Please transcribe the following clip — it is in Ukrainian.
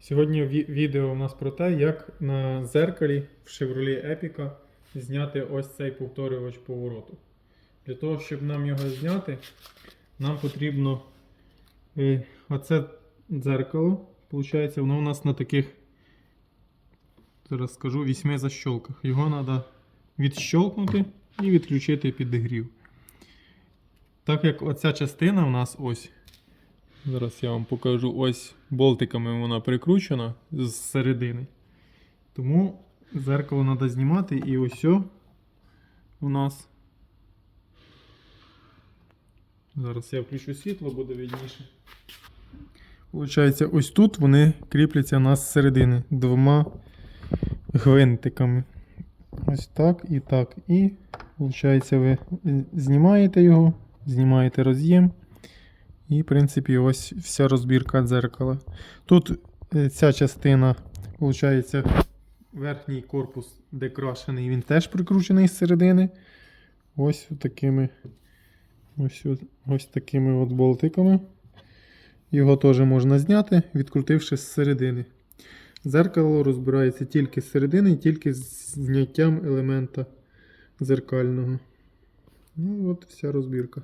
Сьогодні відео у нас про те, як на зеркалі в Chevrolet Epica зняти ось цей повторювач повороту. Для того, щоб нам його зняти, нам потрібно е, оце дзеркало. Получається, воно у нас на таких, зараз скажу, вісьми защолках. Його треба відщолкнути і відключити підігрів. Так як оця частина у нас ось. Зараз я вам покажу ось болтиками вона прикручена з середини. Тому зеркало треба знімати і ось у нас. Зараз я включу світло, буде видніше. Получається, ось тут вони кріпляться нас з середини двома гвинтиками. Ось так і так. І, виходить, ви знімаєте його, знімаєте роз'єм. І, в принципі, ось вся розбірка дзеркала. Тут е, ця частина, виходить, верхній корпус декрашений, він теж прикручений з середини. Ось такими ось, ось такими от болтиками. Його теж можна зняти, відкрутивши з середини. Зеркало розбирається тільки з середини, тільки з зняттям елемента зеркального. Ну, от вся розбірка.